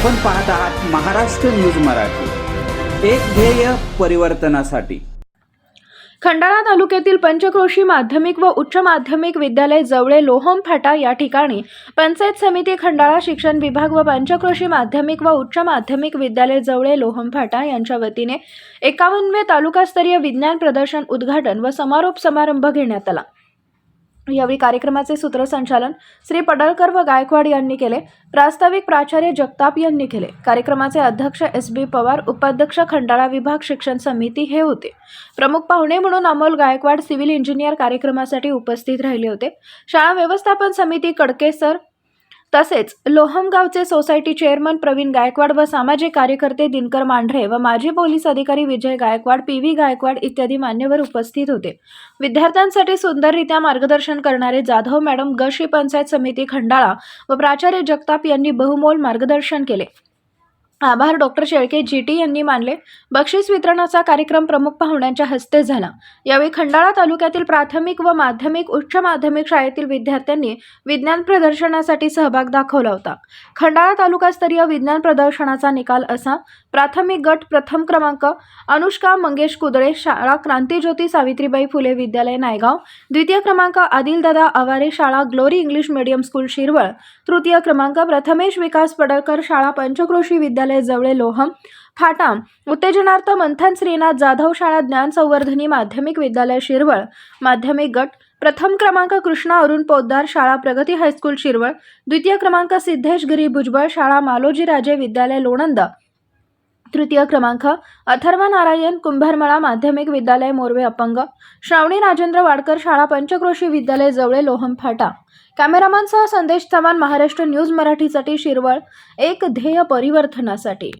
आपण पाहत आहात महाराष्ट्र न्यूज मराठी. एक ध्येय परिवर्तनासाठी. खंडाळा तालुक्यातील पंचक्रोशी माध्यमिक व उच्च माध्यमिक विद्यालय जवळे लोहम फाटा या ठिकाणी पंचायत समिती खंडाळा शिक्षण विभाग व पंचक्रोशी माध्यमिक व उच्च माध्यमिक विद्यालय जवळे लोहम फाटा यांच्या वतीने एकावन्नवे तालुकास्तरीय विज्ञान प्रदर्शन उद्घाटन व समारोप समारंभ घेण्यात आला. यावेळी कार्यक्रमाचे सूत्रसंचालन श्री पडळकर व गायकवाड यांनी केले. प्रास्ताविक प्राचार्य जगताप यांनी केले. कार्यक्रमाचे अध्यक्ष एस बी पवार उपाध्यक्ष खंडाळा विभाग शिक्षण समिती हे होते. प्रमुख पाहुणे म्हणून अमोल गायकवाड सिव्हिल इंजिनियर कार्यक्रमासाठी उपस्थित राहिले होते. शाळा व्यवस्थापन समिती कडके सर तसेच लोहमगावचे सोसायटी चेअरमन प्रवीण गायकवाड व सामाजिक कार्यकर्ते दिनकर मांढरे व माजी पोलीस अधिकारी विजय गायकवाड पी व्ही गायकवाड इत्यादी मान्यवर उपस्थित होते. विद्यार्थ्यांसाठी सुंदररित्या मार्गदर्शन करणारे जाधव मॅडम गशी पंचायत समिती खंडाळा व प्राचार्य जगताप यांनी बहुमोल मार्गदर्शन केले. आभार डॉक्टर शेळके जी टी यांनी मानले. बक्षीस वितरणाचा कार्यक्रम प्रमुख पाहुण्यांच्या हस्ते झाला. यावेळी खंडाळा तालुक्यातील प्राथमिक व माध्यमिक उच्च माध्यमिक शाळेतील विद्यार्थ्यांनी विज्ञान प्रदर्शनासाठी सहभाग दाखवला होता. खंडाळा तालुकास्तरीय विज्ञान प्रदर्शनाचा निकाल असा प्राथमिक गट प्रथम क्रमांक अनुष्का मंगेश कुदळे शाळा क्रांतीज्योती सावित्रीबाई फुले विद्यालय नायगाव द्वितीय क्रमांक आदिलदादा आवारे शाळा Glory English medium school Shirwal तृतीय क्रमांक प्रथमेश विकास पडळकर शाळा पंचक्रोशी विद्यालय जवळे लोहम फाटा उत्तेजनार्थ मंथन श्रीनाथ जाधव शाळा ज्ञान संवर्धनी माध्यमिक विद्यालय शिरवळ माध्यमिक गट प्रथम क्रमांक कृष्णा अरुण पोद्दार शाळा प्रगती हायस्कूल शिरवळ द्वितीय क्रमांक सिद्धेश गिरी भुजबळ शाळा मालोजी राजे विद्यालय लोणंद तृतीय क्रमांक अथर्व नारायण कुंभारमळा माध्यमिक विद्यालय मोरवे अपंग श्रावणी राजेंद्र वाडकर शाळा पंचक्रोशी विद्यालय जवळे लोहम फाटा. कॅमेरामनसह संदेश चव्हाण महाराष्ट्र न्यूज मराठीसाठी शिरवळ एक ध्येय परिवर्तनासाठी.